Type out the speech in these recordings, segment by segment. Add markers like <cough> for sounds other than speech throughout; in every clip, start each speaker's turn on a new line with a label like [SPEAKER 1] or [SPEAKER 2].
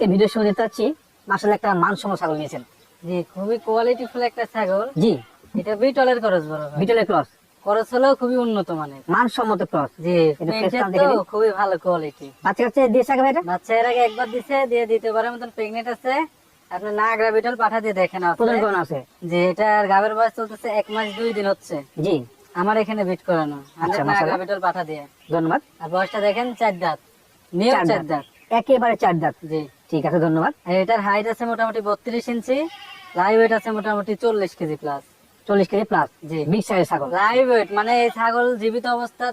[SPEAKER 1] আজকে ভিডিও শুরু দিতে চাচ্ছি মাসাল একটা মানসম্মত ছাগল নিয়েছেন।
[SPEAKER 2] জি খুবই কোয়ালিটি ফুল একটা ছাগল।
[SPEAKER 1] জি।
[SPEAKER 2] এটা বিটলের খরচ বড়
[SPEAKER 1] বিটলের ক্রস
[SPEAKER 2] খরচ হলেও খুবই উন্নত মানের।
[SPEAKER 1] মানসম্মত ক্রস
[SPEAKER 2] জি
[SPEAKER 1] এটা টান
[SPEAKER 2] তো খুবই ভালো কোয়ালিটি
[SPEAKER 1] বাচ্চা কাছে দিয়েছে আগে এটা
[SPEAKER 2] বাচ্চা এর আগে একবার দিছে দিয়ে দ্বিতীয়বারের মতন প্রেগনেন্ট আছে। আপনি নাগরা বিটল পাঠা দিয়ে দেখেন আপনি।
[SPEAKER 1] প্রদান করানো আছে।
[SPEAKER 2] যে এটার গাবের বয়স চলতেছে এক মাস দুই দিন হচ্ছে।
[SPEAKER 1] জি।
[SPEAKER 2] আমার এখানে বিট করানো।
[SPEAKER 1] আচ্ছা,
[SPEAKER 2] নাগরা। বিটল পাঠা দিয়ে।
[SPEAKER 1] ধন্যবাদ।
[SPEAKER 2] আর বয়সটা দেখেন চার দাঁত। নিউ
[SPEAKER 1] চার দাঁত।
[SPEAKER 2] দাঁত।
[SPEAKER 1] একেবারে চার দাঁত।
[SPEAKER 2] জি।
[SPEAKER 1] ঠিক আছে ধন্যবাদ।
[SPEAKER 2] এটার হাইট আছে মোটামুটি বত্রিশ ইঞ্চি লাইভ ওয়েট আছে মোটামুটি চল্লিশ কেজি প্লাস
[SPEAKER 1] চল্লিশ কেজি প্লাস
[SPEAKER 2] জি
[SPEAKER 1] বিগ ছাগল।
[SPEAKER 2] লাইভ ওয়েট মানে এই ছাগল জীবিত অবস্থা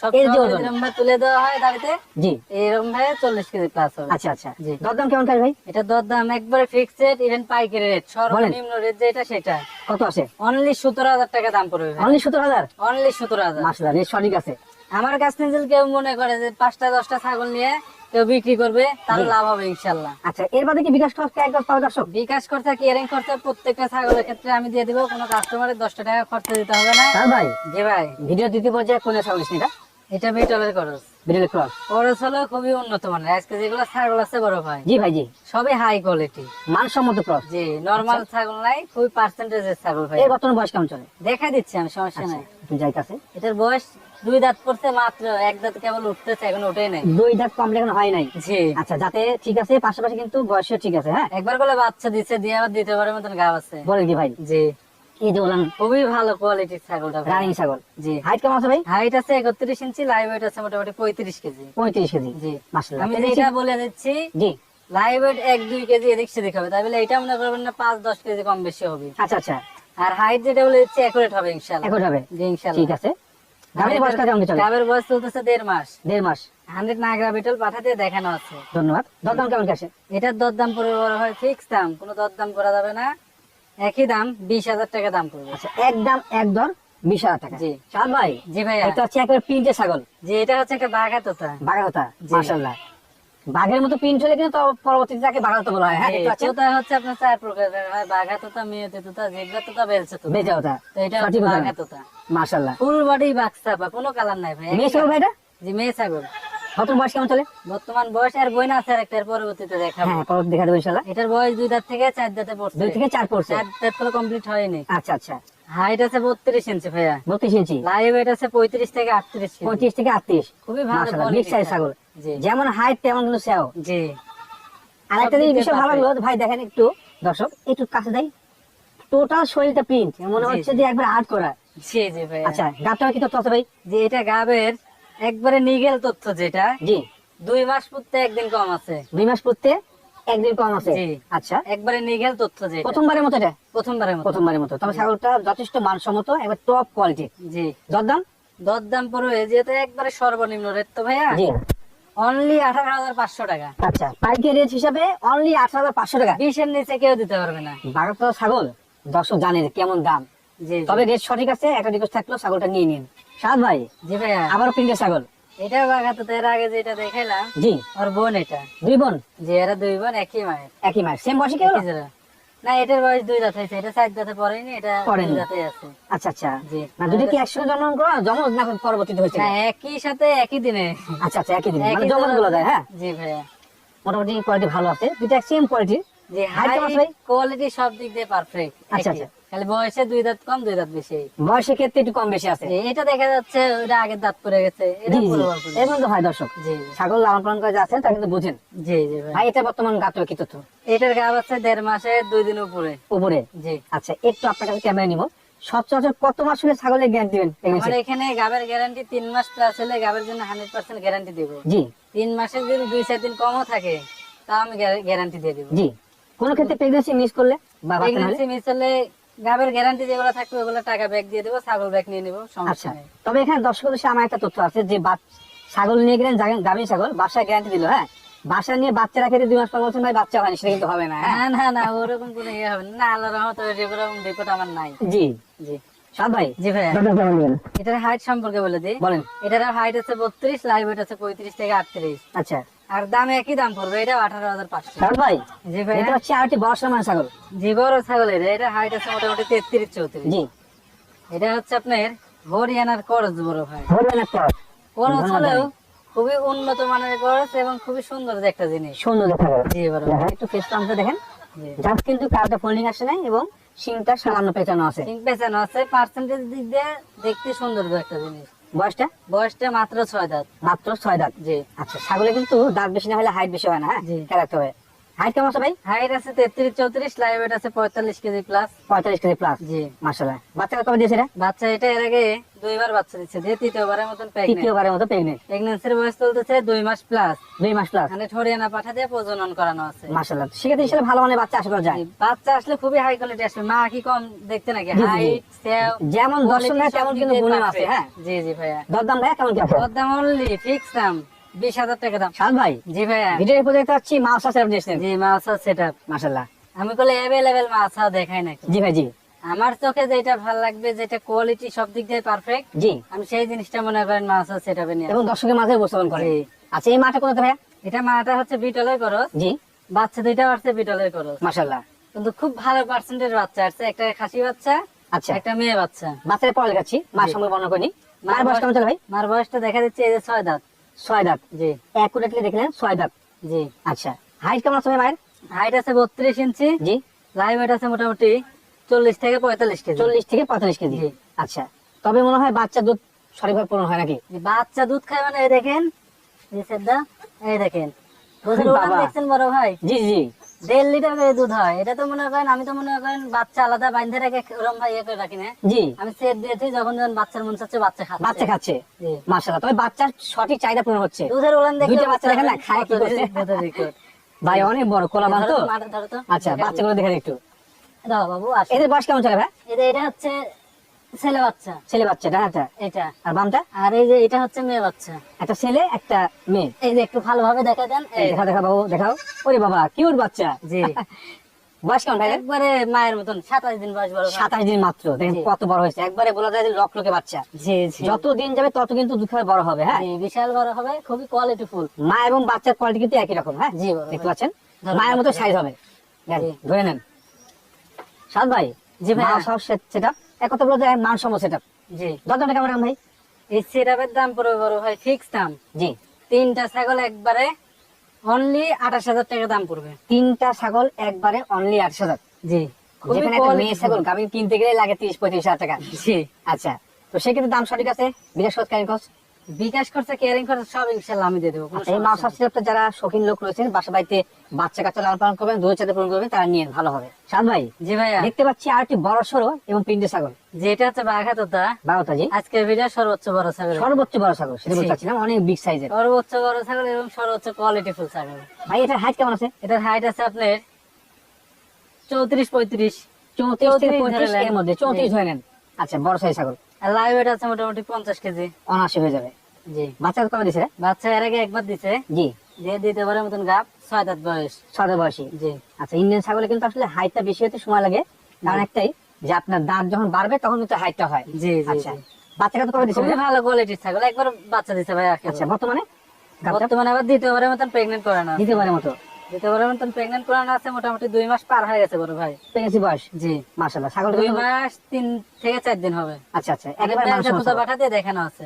[SPEAKER 2] সব
[SPEAKER 1] এর যে
[SPEAKER 2] সময়
[SPEAKER 1] ওজন।
[SPEAKER 2] এরকম ভাবে তুলে দেওয়া হয় দাঁড়িতে
[SPEAKER 1] জি।
[SPEAKER 2] এরকম ভাবে চল্লিশ কেজি প্লাস হবে।
[SPEAKER 1] আচ্ছা আচ্ছা
[SPEAKER 2] জি।
[SPEAKER 1] দরদাম কেমন কাজ ভাই?
[SPEAKER 2] এটা দর একবারে ফিক্সড ইভেন পাইকারি রেট সর্বনিম্ন রেট যেটা সেটা।
[SPEAKER 1] কত আছে?
[SPEAKER 2] অনলি সতেরো হাজার টাকা দাম পড়বে
[SPEAKER 1] অনলি হাজার?
[SPEAKER 2] অনলি সতেরো হাজার।
[SPEAKER 1] মাসলা রেট সঠিক আছে।
[SPEAKER 2] আমার কাছ থেকে কেউ মনে করে যে পাঁচটা দশটা ছাগল নিয়ে কেউ বিক্রি করবে তার লাভ হবে ইনশাল্লাহ।
[SPEAKER 1] আচ্ছা এর বাদে কি বিকাশ খরচ এক দর্শক?
[SPEAKER 2] বিকাশ খরচা কেয়ারিং খরচা প্রত্যেকটা ছাগলের ক্ষেত্রে আমি দিয়ে দিব কোনো কাস্টমারের দশটা টাকা খরচা দিতে হবে না।
[SPEAKER 1] স্যার ভাই।
[SPEAKER 2] জি ভাই।
[SPEAKER 1] ভিডিও দিতে পর্যায়ে কোনে ছাগল নিচ্ছেন এটা?
[SPEAKER 2] এটা বিটলের খরচ।
[SPEAKER 1] বিটলের ক্রস
[SPEAKER 2] খরচ হলো খুবই উন্নত মানের। আজকে যেগুলো ছাগল আছে বড় ভাই
[SPEAKER 1] জি ভাই জি।
[SPEAKER 2] সবই হাই কোয়ালিটি
[SPEAKER 1] মানসম্মত ক্রস
[SPEAKER 2] জি নর্মাল ছাগল নাই খুবই পার্সেন্টেজের ছাগল ভাই।
[SPEAKER 1] এর বর্তমান বয়স কেমন চলে?
[SPEAKER 2] দেখা দিচ্ছি আমি সমস্যা
[SPEAKER 1] আচ্ছা
[SPEAKER 2] নাই। এটার বয়স দুই দাঁত পড়ছে মাত্র এক দাঁত কেবল উঠতেছে এখন ওঠেই নাই।
[SPEAKER 1] দুই দাঁত কম এখন হয় নাই?
[SPEAKER 2] জি।
[SPEAKER 1] আচ্ছা যাতে ঠিক আছে পাশাপাশি কিন্তু ঠিক আছে হ্যাঁ?
[SPEAKER 2] একবার বাচ্চা দিচ্ছে দিয়ে আবার পারে মতন গাব আছে।
[SPEAKER 1] বলেন কি ভাই?
[SPEAKER 2] জি।
[SPEAKER 1] এই যে
[SPEAKER 2] খুবই ভালো কোয়ালিটির ছাগলটা
[SPEAKER 1] রানিং ছাগল।
[SPEAKER 2] জি।
[SPEAKER 1] হাইট কেমন আছে ভাই?
[SPEAKER 2] হাইট আছে একত্রিশ ইঞ্চি লাইভ ওয়েট আছে মোটামুটি পঁয়ত্রিশ কেজি।
[SPEAKER 1] পঁয়ত্রিশ কেজি।
[SPEAKER 2] জি।
[SPEAKER 1] মাসাল্লাহ
[SPEAKER 2] আমি যেটা বলে দিচ্ছি
[SPEAKER 1] জি।
[SPEAKER 2] লাইভ ওয়েট এক দুই কেজি এদিক সেদিক হবে। তাই বলে এটা মনে করবেন না পাঁচ দশ কেজি কম বেশি হবে।
[SPEAKER 1] আচ্ছা আচ্ছা।
[SPEAKER 2] আর হাইট যেটা বলে দিচ্ছি অ্যাকুরেট হবে ইনশাল্লাহ
[SPEAKER 1] হবে।
[SPEAKER 2] জি ইনশাল্লাহ
[SPEAKER 1] ঠিক আছে। গাভীর বয়স কেমন চলে।
[SPEAKER 2] গাবের বয়স চলতেছে দেড় মাস।
[SPEAKER 1] দেড় মাস।
[SPEAKER 2] হান্ড্রেড নাগরা বিটল পাঠা দেখানো আছে।
[SPEAKER 1] ধন্যবাদ। দরদাম কেমন কাছে
[SPEAKER 2] এটার দরদাম পড়বে বড় হয় ফিক্স দাম। কোনো দরদাম করা যাবে না। একই দাম বিশ হাজার টাকা দাম পড়বে।
[SPEAKER 1] আচ্ছা একদম এক দর বিশ হাজার টাকা।
[SPEAKER 2] জি।
[SPEAKER 1] ভাই
[SPEAKER 2] জি ভাই
[SPEAKER 1] এটা হচ্ছে একেবারে প্রিন্টের ছাগল।
[SPEAKER 2] যে এটা হচ্ছে একটা বাঘা তোতা
[SPEAKER 1] বাঘা মাসাল্লাহ বাঘের মতো প্রিন্ট হলে কিন্তু তো পরবর্তীতে তাকে বাঘা হতা বলা হয় হ্যাঁ
[SPEAKER 2] তোতা হচ্ছে আপনার চার প্রকারের হয় বাঘা তোতা মেয়েতে তোতা জেবরা তোতা বেলছে তোতা।
[SPEAKER 1] বেজা হতা
[SPEAKER 2] তো এটা
[SPEAKER 1] সঠিক
[SPEAKER 2] হচ্ছে। বাঘা তোতা।
[SPEAKER 1] মাসাল্লাহ
[SPEAKER 2] ফুল বডি বাক্সা বা কোনো কালার নাই ভাই।
[SPEAKER 1] মেয়ে ছাগল এটা?
[SPEAKER 2] জি মেয়ে ছাগল।
[SPEAKER 1] নতুন বয়স কেমন চলে?
[SPEAKER 2] বর্তমান বয়স আর বই না আছে আর একটা পরবর্তীতে দেখাবো।
[SPEAKER 1] হ্যাঁ পরবর্তী দেখা দেবো ইনশাল্লাহ
[SPEAKER 2] এটার বয়স দুই দাঁত থেকে চার দাঁতে পড়ছে।
[SPEAKER 1] দুই থেকে চার পড়ছে?
[SPEAKER 2] চার দাঁত করে কমপ্লিট হয়নি।
[SPEAKER 1] আচ্ছা আচ্ছা।
[SPEAKER 2] হাইট আছে বত্রিশ ইঞ্চি ভাইয়া।
[SPEAKER 1] বত্রিশ ইঞ্চি?
[SPEAKER 2] লাইভ ওয়েট আছে পঁয়ত্রিশ থেকে আটত্রিশ
[SPEAKER 1] পঁয়ত্রিশ থেকে আটত্রিশ।
[SPEAKER 2] খুবই ভালো
[SPEAKER 1] মাশাআল্লাহ, big ছাগল। যেমন হাইট তেমন কিন্তু সেও
[SPEAKER 2] জি।
[SPEAKER 1] আর একটা জিনিস বিষয় ভালো লাগল ভাই দেখেন একটু দর্শক একটু কাছে দেয় টোটাল শরীরটা প্রিন্ট মনে হচ্ছে যে একবার আর্ট করা।
[SPEAKER 2] জি জি ভাইয়া।
[SPEAKER 1] আচ্ছা গাবটা কি তথ্য আছে ভাই?
[SPEAKER 2] যে এটা গাবের একবারে নিগেল তথ্য যেটা।
[SPEAKER 1] জি।
[SPEAKER 2] দুই মাস পড়তে একদিন কম আছে।
[SPEAKER 1] দুই মাস পড়তে একদিন কম আছে।
[SPEAKER 2] জি।
[SPEAKER 1] আচ্ছা।
[SPEAKER 2] একবারে নিগেল তথ্য যে
[SPEAKER 1] প্রথমবারের মতো এটা?
[SPEAKER 2] প্রথমবারের মতো।
[SPEAKER 1] প্রথমবারের মতো। তবে ছাগলটা যথেষ্ট মানসম্মত একবার টপ কোয়ালিটি
[SPEAKER 2] জি।
[SPEAKER 1] দরদাম?
[SPEAKER 2] দরদাম পড়বে যেহেতু একবারে সর্বনিম্ন রেট তো ভাইয়া?
[SPEAKER 1] জি।
[SPEAKER 2] অনলি আঠারো হাজার পাঁচশো টাকা।
[SPEAKER 1] আচ্ছা পাইকারি রেট হিসাবে অনলি আট হাজার পাঁচশো টাকা।
[SPEAKER 2] বিশের নিচে কেউ দিতে পারবে না।
[SPEAKER 1] বারোটা ছাগল? দর্শক জানেন কেমন দাম।
[SPEAKER 2] জি জি।
[SPEAKER 1] তবে রেট সঠিক আছে একটা রিকোয়েস্ট থাকল ছাগলটা নিয়ে নিন। সাদ ভাই
[SPEAKER 2] জি ভাইয়া।
[SPEAKER 1] আবারও প্রিন্টের ছাগল।
[SPEAKER 2] এটা বাগাতে এর আগে যেটা দেখাইলাম
[SPEAKER 1] জি।
[SPEAKER 2] ওর বোন এটা।
[SPEAKER 1] দুই বোন?
[SPEAKER 2] যে এরা দুই বোন একই মায়ের।
[SPEAKER 1] একই মাস সেম বয়সে কি হলো?
[SPEAKER 2] একই জোড়া। না এটার বয়স দুই দাঁত হয়েছে এটা চার দাঁতে পড়েনি এটা দুই দাঁতে আছে।
[SPEAKER 1] আচ্ছা আচ্ছা। না যদি কি একসঙ্গে জন্মগ্রহণ করো জমজ না পরবর্তীতে হয়েছে।
[SPEAKER 2] না একই সাথে একই দিনে।
[SPEAKER 1] আচ্ছা আচ্ছা একই দিনে। মানে
[SPEAKER 2] জমজগুলো
[SPEAKER 1] যায় হ্যাঁ?
[SPEAKER 2] জি ভাইয়া।
[SPEAKER 1] মোটামুটি কোয়ালিটি ভালো আছে। দুইটা সেম কোয়ালিটি
[SPEAKER 2] হাই? কোয়ালিটি সব দিক দিয়ে পারফেক্ট
[SPEAKER 1] আচ্ছা, আচ্ছা।
[SPEAKER 2] বয়সে দুই দাঁত কম দুই দাঁত বেশি।
[SPEAKER 1] বয়সের ক্ষেত্রে একটু কম বেশি আছে।
[SPEAKER 2] এটা দেখা যাচ্ছে ওটা আগের দাঁত পড়ে গেছে।
[SPEAKER 1] হয় দর্শক।
[SPEAKER 2] জি
[SPEAKER 1] ছাগল লালন পালন করে যাচ্ছেন তা কিন্তু বুঝেন।
[SPEAKER 2] জি জি ভাই।
[SPEAKER 1] এটা বর্তমান গাত্র কি তথ্য?
[SPEAKER 2] এটার গা আছে দেড় মাসে দুই দিন উপরে।
[SPEAKER 1] উপরে?
[SPEAKER 2] জি।
[SPEAKER 1] আচ্ছা একটু আপনার কাছে ক্যামেরা নিব। সচরাচর কত মাস হলে ছাগলের দিবেন
[SPEAKER 2] আমার এখানে গাবের গ্যারান্টি তিন মাস প্লাস হলে গাবের জন্য হান্ড্রেড পার্সেন্ট গ্যারান্টি দেবো।
[SPEAKER 1] জি।
[SPEAKER 2] তিন মাসের যদি দুই চার দিন কমও থাকে তাও আমি গ্যারান্টি দিয়ে দেবো।
[SPEAKER 1] জি। কোন ক্ষেত্রে প্রেগনেন্সি মিস করলে বা
[SPEAKER 2] প্রেগনেন্সি মিস হলে গাবের গ্যারান্টি যেগুলো থাকবে ওগুলো টাকা ব্যাগ দিয়ে দেবো ছাগল ব্যাগ নিয়ে নেব সমস্যা
[SPEAKER 1] আচ্ছা।
[SPEAKER 2] নেই।
[SPEAKER 1] তবে এখানে দর্শক উদ্দেশ্যে আমার একটা তথ্য আছে যে ছাগল নিয়ে গেলেন গাভীর ছাগল বাসায় গ্যারান্টি দিল হ্যাঁ? বাসা নিয়ে বাচ্চা রাখে দুই মাস পর বলছেন ভাই বাচ্চা হয়নি সেটা কিন্তু হবে না হ্যাঁ?
[SPEAKER 2] না না ওরকম কোনো ইয়ে হবে না। আল্লাহ রহমত এরকম রিপোর্ট আমার নাই।
[SPEAKER 1] জি।
[SPEAKER 2] জি।
[SPEAKER 1] সাদ ভাই
[SPEAKER 2] জি
[SPEAKER 1] দিবেন?
[SPEAKER 2] এটার হাইট সম্পর্কে বলে দিই।
[SPEAKER 1] বলেন।
[SPEAKER 2] এটার হাইট আছে বত্রিশ লাইভ ওয়েট আছে পঁয়ত্রিশ থেকে আটত্রিশ।
[SPEAKER 1] আচ্ছা।
[SPEAKER 2] আর দাম একই দাম পড়বে এটা আঠারো হাজার পাঁচশো।
[SPEAKER 1] সাদ ভাই
[SPEAKER 2] জি
[SPEAKER 1] এটা হচ্ছে আরেকটি বড় সমান ছাগল।
[SPEAKER 2] জি বড় ছাগলের এটা। হাইট আছে মোটামুটি তেত্রিশ চৌত্রিশ।
[SPEAKER 1] জি।
[SPEAKER 2] এটা হচ্ছে আপনার হরিয়ানার করজ বড় ভাই।
[SPEAKER 1] হরিয়ানা ক্রস।
[SPEAKER 2] করজ হলেও খুবই উন্নত মানের গরজ এবং খুবই সুন্দর একটা জিনিস।
[SPEAKER 1] সুন্দর দেখা
[SPEAKER 2] জি বড়
[SPEAKER 1] একটু ফেস পাম্পটা দেখেন। জাস্ট কিন্তু কারটা ফোল্ডিং আসে নাই এবং সিংটা সামান্য পেঁচানো আছে।
[SPEAKER 2] সিং পেছানো আছে পার্সেন্টেজ দিক দিয়ে দেখতে সুন্দর একটা জিনিস।
[SPEAKER 1] বয়সটা?
[SPEAKER 2] বয়সটা মাত্র ছয় দাঁত।
[SPEAKER 1] মাত্র ছয় দাঁত?
[SPEAKER 2] জি।
[SPEAKER 1] আচ্ছা ছাগলে কিন্তু দাঁত বেশি না হলে হাইট বেশি হয় না হ্যাঁ। খেয়াল রাখতে হবে। হাইট কেমন আছে ভাই?
[SPEAKER 2] হাইট আছে তেত্রিশ চৌত্রিশ লাইভ ওয়েট আছে পঁয়তাল্লিশ কেজি প্লাস
[SPEAKER 1] পঁয়তাল্লিশ কেজি প্লাস
[SPEAKER 2] জি।
[SPEAKER 1] মাসাল্লাহ বাচ্চা কবে দিয়েছে
[SPEAKER 2] বাচ্চা এটা এর আগে দুইবার বাচ্চা দিচ্ছে যে তৃতীয়বারের মতন
[SPEAKER 1] তৃতীয়বারের মতো প্রেগনেন্ট
[SPEAKER 2] প্রেগনেন্সির বয়স চলতেছে দুই মাস প্লাস
[SPEAKER 1] দুই মাস প্লাস
[SPEAKER 2] মানে হরিয়ানা পাঠা দিয়ে প্রজনন করানো আছে।
[SPEAKER 1] মাসাল্লাহ সেক্ষেত্রে হিসেবে ভালো মানে বাচ্চা করা যায়
[SPEAKER 2] বাচ্চা আসলে খুবই হাই কোয়ালিটি আসবে। মা কি কম দেখতে নাকি। হাইট
[SPEAKER 1] যেমন দর্শন তেমন কিন্তু আছে হ্যাঁ।
[SPEAKER 2] জি জি ভাইয়া।
[SPEAKER 1] দরদাম ভাইয়া কেমন কি আছে?
[SPEAKER 2] ওর অনলি ফিক্স দাম। বিশ হাজার টাকা দাম।
[SPEAKER 1] ভাই
[SPEAKER 2] জি
[SPEAKER 1] পাচ্ছি মাছ আছে আপনি এসেছেন
[SPEAKER 2] জি মাছ সেট আপ
[SPEAKER 1] মাসাল্লাহ
[SPEAKER 2] আমি বলে মাছ দেখাই নাকি
[SPEAKER 1] জি ভাই জি।
[SPEAKER 2] আমার চোখে যেটা ভালো লাগবে যেটা কোয়ালিটি সব দিক দিয়ে পারফেক্ট
[SPEAKER 1] জি।
[SPEAKER 2] আমি সেই জিনিসটা মনে করেন মাছ সেট আপে নিয়ে
[SPEAKER 1] এবং দর্শকের মাঝে উপস্থাপন করে আচ্ছা এই মাঠে কোথাতে ভাইয়া?
[SPEAKER 2] এটা মাটা হচ্ছে বিটলের করস
[SPEAKER 1] জি।
[SPEAKER 2] বাচ্চা দুইটা আসছে বিটলের করস
[SPEAKER 1] মাসাল্লাহ
[SPEAKER 2] কিন্তু খুব ভালো পার্সেন্টেজ বাচ্চা আসছে একটা খাসি বাচ্চা
[SPEAKER 1] আচ্ছা।
[SPEAKER 2] একটা মেয়ে বাচ্চা।
[SPEAKER 1] বাচ্চার পরে দেখাচ্ছি মার। সঙ্গে বর্ণনা করি মার বয়স কেমন চলে ভাই?
[SPEAKER 2] মার বয়সটা দেখা যাচ্ছে এই যে ছয় দাঁত।
[SPEAKER 1] ছয় দাঁত
[SPEAKER 2] জি
[SPEAKER 1] অ্যাকুরেটলি দেখলেন ছয় দাঁত
[SPEAKER 2] জি
[SPEAKER 1] আচ্ছা। হাইট কেমন আছে মায়ের
[SPEAKER 2] হাইট আছে বত্রিশ ইঞ্চি।
[SPEAKER 1] জি।
[SPEAKER 2] লাইভ ওয়েট আছে মোটামুটি চল্লিশ থেকে পঁয়তাল্লিশ কেজি।
[SPEAKER 1] চল্লিশ থেকে পঁয়তাল্লিশ কেজি। আচ্ছা। তবে মনে হয় বাচ্চা দুধ সঠিকভাবে পূরণ হয় নাকি?
[SPEAKER 2] বাচ্চা দুধ খায় মানে এই দেখেন এই দেখেন। দেখছেন বড় ভাই?
[SPEAKER 1] জি জি।
[SPEAKER 2] দেড় লিটার করে দুধ হয়। এটা তো মনে করেন আমি তো মনে করেন বাচ্চা আলাদা রেখে ওরম ভাই ইয়ে করে রাখি না।
[SPEAKER 1] জি।
[SPEAKER 2] আমি সেট দিয়েছি যখন যখন বাচ্চার মন চাচ্ছে বাচ্চা খাচ্ছে।
[SPEAKER 1] বাচ্চা খাচ্ছে। মাশাআল্লাহ। তবে বাচ্চার সঠিক চাহিদা পূরণ হচ্ছে।
[SPEAKER 2] দুধের উলান দেখে
[SPEAKER 1] দুইটা বাচ্চা দেখেন না, খায় কি করছে? ভাই অনেক বড় কোলাবান তো? আচ্ছা বাচ্চাগুলো দেখেন একটু।
[SPEAKER 2] দাও বাবু
[SPEAKER 1] এদের বয়স কেমন চলে ভাই?
[SPEAKER 2] এটা এটা হচ্ছে ছেলে বাচ্চা
[SPEAKER 1] ছেলে বাচ্চা ডানাটা
[SPEAKER 2] এটা
[SPEAKER 1] আর বামটা?
[SPEAKER 2] আর এই যে এটা হচ্ছে মেয়ে বাচ্চা।
[SPEAKER 1] একটা ছেলে একটা মেয়ে।
[SPEAKER 2] এই যে একটু ভালোভাবে দেখা দেন
[SPEAKER 1] দেখা দেখা বাবু দেখাও। ওরে বাবা কিউট বাচ্চা।
[SPEAKER 2] জি। <laughs>
[SPEAKER 1] বয়স কেমন
[SPEAKER 2] একবারে মায়ের মতন সাতাশ দিন বয়স বড়।
[SPEAKER 1] সাতাশ দিন মাত্র। দেখেন কত বড় হয়েছে। একবারে বলা যায় লক লকে বাচ্চা।
[SPEAKER 2] জি জি।
[SPEAKER 1] যত দিন যাবে তত কিন্তু দুধ বড় হবে হ্যাঁ?
[SPEAKER 2] বিশাল বড় হবে খুবই কোয়ালিটি ফুল
[SPEAKER 1] মা এবং বাচ্চার কোয়ালিটি কিন্তু একই রকম হ্যাঁ?
[SPEAKER 2] জি,
[SPEAKER 1] দেখতে পাচ্ছেন? মায়ের মতো সাইজ হবে। ধরে নেন। সাদ ভাই
[SPEAKER 2] জি ভাইয়া।
[SPEAKER 1] মা সব সেট আপ এক কথা বলতে সম সেট আপ
[SPEAKER 2] জি।
[SPEAKER 1] দশ টাকা ভাই?
[SPEAKER 2] এই দাম পুরো বড় ভাই ফিক্স দাম।
[SPEAKER 1] জি।
[SPEAKER 2] তিনটা ছাগল একবারে অনলি আঠাশ হাজার টাকা দাম পড়বে।
[SPEAKER 1] তিনটা ছাগল একবারে অনলি আঠাশ হাজার।
[SPEAKER 2] জি।
[SPEAKER 1] যেখানে একটা মেয়ে ছাগল কিনতে গেলে লাগে তিরিশ পঁয়ত্রিশ হাজার টাকা।
[SPEAKER 2] জি।
[SPEAKER 1] আচ্ছা তো সেক্ষেত্রে দাম সঠিক আছে? বিশেষ কারি খরচ
[SPEAKER 2] বিকাশ করছে কেয়ারিং খরচ সব ইনশাল্লাহ আমি দিয়ে দেবো।
[SPEAKER 1] এই মাছ
[SPEAKER 2] নেই।
[SPEAKER 1] যারা শৌখিন লোক রয়েছেন বাসা বাড়িতে বাচ্চা কাচ্চা লালন পালন করবেন দুধ চাতে পূরণ করবেন তারা নিয়ে ভালো হবে। সাদ ভাই
[SPEAKER 2] জি ভাইয়া।
[SPEAKER 1] দেখতে পাচ্ছি আর একটি বড় সড়ো এবং পিন্ডে ছাগল।
[SPEAKER 2] যেটা হচ্ছে বাঘা তোতা
[SPEAKER 1] বারোটা জি।
[SPEAKER 2] আজকের ভিডিও সর্বোচ্চ বড় ছাগল।
[SPEAKER 1] সর্বোচ্চ বড় ছাগল সেটা বলতে চাচ্ছিলাম অনেক বিগ সাইজের
[SPEAKER 2] সর্বোচ্চ বড় ছাগল এবং সর্বোচ্চ কোয়ালিটি ফুল ছাগল।
[SPEAKER 1] ভাই এটার হাইট কেমন আছে?
[SPEAKER 2] এটার হাইট আছে আপনার চৌত্রিশ পঁয়ত্রিশ।
[SPEAKER 1] চৌত্রিশ পঁয়ত্রিশ এর মধ্যে। চৌত্রিশ। ধরে নেন। আচ্ছা বড় সাইজ ছাগল।
[SPEAKER 2] লাইভ ওয়েট আছে মোটামুটি পঞ্চাশ কেজি।
[SPEAKER 1] অনাশি হয়ে যাবে।
[SPEAKER 2] জি।
[SPEAKER 1] বাচ্চা কবে দিছে?
[SPEAKER 2] বাচ্চা এর আগে একবার দিছে।
[SPEAKER 1] জি।
[SPEAKER 2] দিয়ে দিতে পারে মতন গাপ ছয় দাঁত বয়স।
[SPEAKER 1] ছয় বয়সী।
[SPEAKER 2] জি।
[SPEAKER 1] আচ্ছা ইন্ডিয়ান ছাগলে কিন্তু আসলে হাইটটা বেশি হতে সময় লাগে। কারণ একটাই যে আপনার দাঁত যখন বাড়বে তখন কিন্তু হাইটটা হয়।
[SPEAKER 2] জি
[SPEAKER 1] আচ্ছা। বাচ্চাটা তো কবে দিছে
[SPEAKER 2] ভালো কোয়ালিটির ছাগল। একবার বাচ্চা দিতে ভাই
[SPEAKER 1] আচ্ছা বর্তমানে?
[SPEAKER 2] বর্তমানে আবার দ্বিতীয়বারের মতন প্রেগনেন্ট করানো।
[SPEAKER 1] দ্বিতীয়বারের মতো?
[SPEAKER 2] দ্বিতীয়বারের মতন প্রেগনেন্ট করানো আছে মোটামুটি দুই মাস পার হয়ে গেছে বড় ভাই।
[SPEAKER 1] প্রেগনেন্সি বয়স?
[SPEAKER 2] জি।
[SPEAKER 1] মাশাআল্লাহ। ছাগল
[SPEAKER 2] দুই মাস তিন থেকে চার দিন হবে।
[SPEAKER 1] আচ্ছা আচ্ছা। একেবারে মাংস
[SPEAKER 2] দিয়ে দেখানো আছে।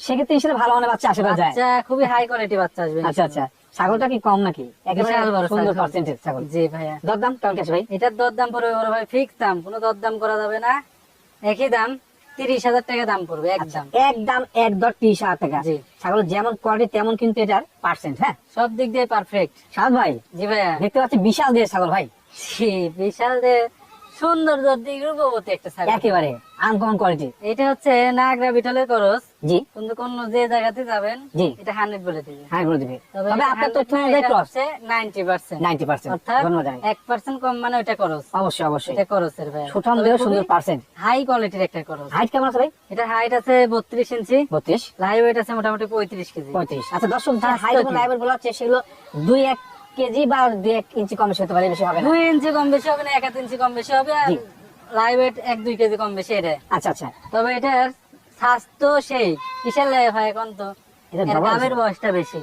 [SPEAKER 1] সেক্ষেত্রে হিসেবে ভালো মানে বাচ্চা যায়।
[SPEAKER 2] বাচ্চা খুবই হাই কোয়ালিটি বাচ্চা আসবে
[SPEAKER 1] আচ্ছা আচ্ছা। ছাগলটা কি কম নাকি? একেবারে
[SPEAKER 2] বিশাল বড়
[SPEAKER 1] সুন্দর পার্সেন্টেজ ছাগল।
[SPEAKER 2] জি ভাইয়া।
[SPEAKER 1] দরদাম কেমন কি ভাই?
[SPEAKER 2] এটার দরদাম পড়বে বড় ভাই ফিক্স দাম। কোনো দরদাম করা যাবে না। একই দাম তিরিশ হাজার টাকা দাম পড়বে একদম
[SPEAKER 1] একদম এক দর তিরিশ হাজার টাকা।
[SPEAKER 2] জি।
[SPEAKER 1] ছাগল যেমন কোয়ালিটি তেমন কিন্তু এটার পার্সেন্ট হ্যাঁ?
[SPEAKER 2] সব দিক দিয়ে পারফেক্ট
[SPEAKER 1] সাদ ভাই
[SPEAKER 2] জি ভাইয়া।
[SPEAKER 1] দেখতে পাচ্ছি বিশাল দেশ ছাগল ভাই।
[SPEAKER 2] জি, বিশাল যে সৌন্দর্য দিক রূপবতী একটা ছাগল।
[SPEAKER 1] একেবারে আনকমন কোয়ালিটি।
[SPEAKER 2] এটা হচ্ছে নাগরা বিটলের করস
[SPEAKER 1] জি।
[SPEAKER 2] কিন্তু কোন যে জায়গাতে যাবেন
[SPEAKER 1] জি।
[SPEAKER 2] এটা হান্ড্রেড বলে দিবে।
[SPEAKER 1] হ্যাঁ বলে দিবে।
[SPEAKER 2] তবে
[SPEAKER 1] আপনার তথ্য অনুযায়ী cross
[SPEAKER 2] ninety percent
[SPEAKER 1] ninety percent
[SPEAKER 2] অর্থাৎ
[SPEAKER 1] ধন্যবাদ জানাই।
[SPEAKER 2] এক পার্সেন্ট কম মানে ওটা করস
[SPEAKER 1] অবশ্যই অবশ্যই।
[SPEAKER 2] এটা করসের ভাই।
[SPEAKER 1] সুঠাম দেহ সুন্দর পার্সেন্ট
[SPEAKER 2] হাই কোয়ালিটির একটা করস
[SPEAKER 1] হাইট কেমন আছে ভাই?
[SPEAKER 2] এটা হাইট আছে বত্রিশ ইঞ্চি
[SPEAKER 1] বত্রিশ।
[SPEAKER 2] লাইভ ওয়েট আছে মোটামুটি পঁয়ত্রিশ কেজি।
[SPEAKER 1] পঁয়ত্রিশ। আচ্ছা দর্শক যারা হাইট এবং
[SPEAKER 2] কি?
[SPEAKER 1] লাইভের বলা হচ্ছে সেগুলো দুই এক কেজি বা এক ইঞ্চি কম বেশি হতে পারে বেশি হবে না।
[SPEAKER 2] দুই ইঞ্চি কম বেশি হবে না এক ইঞ্চি কম বেশি হবে আর। লাইভ ওয়েট এক দুই কেজি কম বেশি এটা।
[SPEAKER 1] আচ্ছা আচ্ছা।
[SPEAKER 2] তবে এটার স্বাস্থ্য সেই কিসের লাই হয় এখন তো?
[SPEAKER 1] আছে।
[SPEAKER 2] বয়সটা বেশি।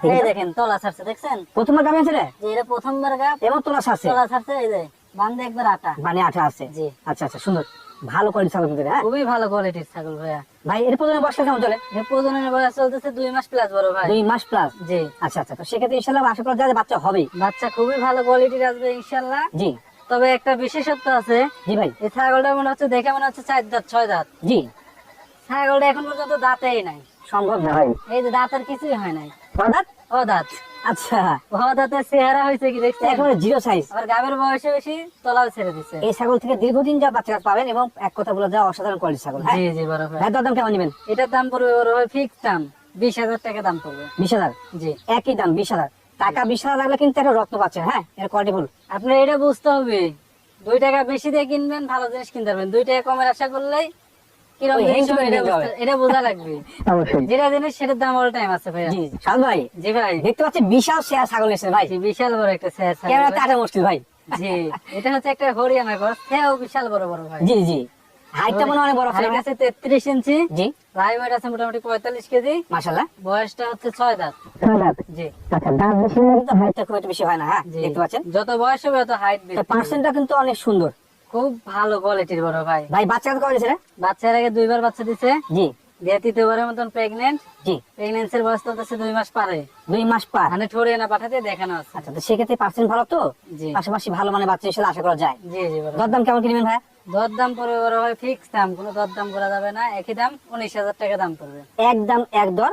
[SPEAKER 2] এই। দেখেন তলা ছাড়ছে দেখছেন?
[SPEAKER 1] প্রথমবার গাবে আছে রে?
[SPEAKER 2] এটা প্রথমবার
[SPEAKER 1] এবার তোলা আছে
[SPEAKER 2] তলা ছাড়ছে এই যে বান্ধে একবার আটা।
[SPEAKER 1] মানে আঠা আছে।
[SPEAKER 2] জি।
[SPEAKER 1] আচ্ছা আচ্ছা সুন্দর। ভালো কোয়ালিটি ছাগল কিন্তু হ্যাঁ?
[SPEAKER 2] খুবই ভালো কোয়ালিটির ছাগল ভাইয়া।
[SPEAKER 1] ভাই এর প্রজনন বয়স কেমন চলে?
[SPEAKER 2] এর প্রজননের বয়স চলতেছে দুই মাস প্লাস বড় ভাই।
[SPEAKER 1] দুই মাস প্লাস
[SPEAKER 2] জি।
[SPEAKER 1] আচ্ছা আচ্ছা তো সেক্ষেত্রে ইনশাল্লাহ আশা করা যায় বাচ্চা হবেই
[SPEAKER 2] বাচ্চা খুবই ভালো কোয়ালিটির আসবে ইনশাল্লাহ।
[SPEAKER 1] জি।
[SPEAKER 2] তবে একটা বিশেষত্ব আছে
[SPEAKER 1] জি ভাই।
[SPEAKER 2] এই ছাগলটা মনে হচ্ছে দেখে মনে হচ্ছে চার দাঁত ছয় দাঁত।
[SPEAKER 1] জি।
[SPEAKER 2] ছাগলটা এখন পর্যন্ত দাঁতেই নাই।
[SPEAKER 1] সম্ভব না ভাই।
[SPEAKER 2] এই যে দাঁতের কিছুই হয় নাই। ও দাঁত
[SPEAKER 1] আচ্ছা
[SPEAKER 2] ও চেহারা হয়েছে কি দেখছেন?
[SPEAKER 1] একেবারে জিরো সাইজ।
[SPEAKER 2] আবার গাবের বয়সে বেশি তলাও ছেড়ে দিচ্ছে
[SPEAKER 1] এই ছাগল থেকে দীর্ঘদিন যা বাচ্চা পাবেন এবং এক কথা বলে যা অসাধারণ কোয়ালিটি ছাগল হ্যাঁ?
[SPEAKER 2] জি জি বড় ভাই।
[SPEAKER 1] ভাই দাম কেমন নেবেন?
[SPEAKER 2] এটার দাম পড়বে বড় ভাই ফিক্স দাম। বিশ হাজার টাকা দাম পড়বে।
[SPEAKER 1] বিশ হাজার?
[SPEAKER 2] জি।
[SPEAKER 1] একই দাম বিশ হাজার। টাকা বিশ হাজার লাগলে কিন্তু একটা রত্ন পাচ্ছেন হ্যাঁ? কোয়ালিটি ফুল
[SPEAKER 2] আপনার এটা বুঝতে হবে। দুই টাকা বেশি দিয়ে কিনবেন ভালো জিনিস কিনতে পারবেন। দুই টাকা কমের আশা করলেই এটা বোঝা লাগবে। <laughs> যেটা জিনিস সেটার দাম অল টাইম আছে ভাইয়া।
[SPEAKER 1] জি ভাই।
[SPEAKER 2] জি ভাই।
[SPEAKER 1] দেখতে পাচ্ছি বিশাল শেয়ার ছাগল এসেছে ভাই।
[SPEAKER 2] বিশাল বড় একটা স্যার
[SPEAKER 1] ক্যামেরা কাটা মুশকিল ভাই।
[SPEAKER 2] জি এটা হচ্ছে একটা হরিয়ানা গছ। সেও বিশাল বড় বড় ভাই।
[SPEAKER 1] জি জি। হাইটটা মনে অনেক বড়
[SPEAKER 2] হাইট আছে তেত্রিশ ইঞ্চি।
[SPEAKER 1] জি।
[SPEAKER 2] রাই ওয়েট আছে মোটামুটি পঁয়তাল্লিশ কেজি।
[SPEAKER 1] মাশাল্লাহ
[SPEAKER 2] বয়সটা হচ্ছে ছয় দাঁত। জি।
[SPEAKER 1] আচ্ছা বেশি হলে কিন্তু হাইটটা খুব একটা বেশি হয় না হ্যাঁ? দেখতে পাচ্ছেন?
[SPEAKER 2] যত বয়স হবে তত হাইট বেশি।
[SPEAKER 1] পার্সেন্টটা কিন্তু অনেক সুন্দর।
[SPEAKER 2] খুব ভালো কোয়ালিটির বড় ভাই।
[SPEAKER 1] ভাই বাচ্চা কত করেছে রে?
[SPEAKER 2] বাচ্চার আগে দুইবার বাচ্চা দিছে।
[SPEAKER 1] জি।
[SPEAKER 2] দিয়ে তৃতীয়বারের মতন প্রেগনেন্ট
[SPEAKER 1] জি।
[SPEAKER 2] প্রেগনেন্সির বয়স চলতেছে দুই মাস পারে।
[SPEAKER 1] দুই মাস পার?
[SPEAKER 2] মানে ঠোরিয়ে না পাঠাতে দেখানো আছে।
[SPEAKER 1] আচ্ছা তো সেক্ষেত্রে পার্সেন্ট ভালো তো?
[SPEAKER 2] জি।
[SPEAKER 1] পাশাপাশি ভালো মানে বাচ্চা হিসেবে আশা করা যায়।
[SPEAKER 2] জি জি
[SPEAKER 1] দরদাম কেমন কিনবেন ভাই?
[SPEAKER 2] দরদাম পড়বে বড় ভাই ফিক্স দাম। কোনো দরদাম করা যাবে না। একই দাম উনিশ হাজার টাকা দাম পড়বে।
[SPEAKER 1] একদম এক দর।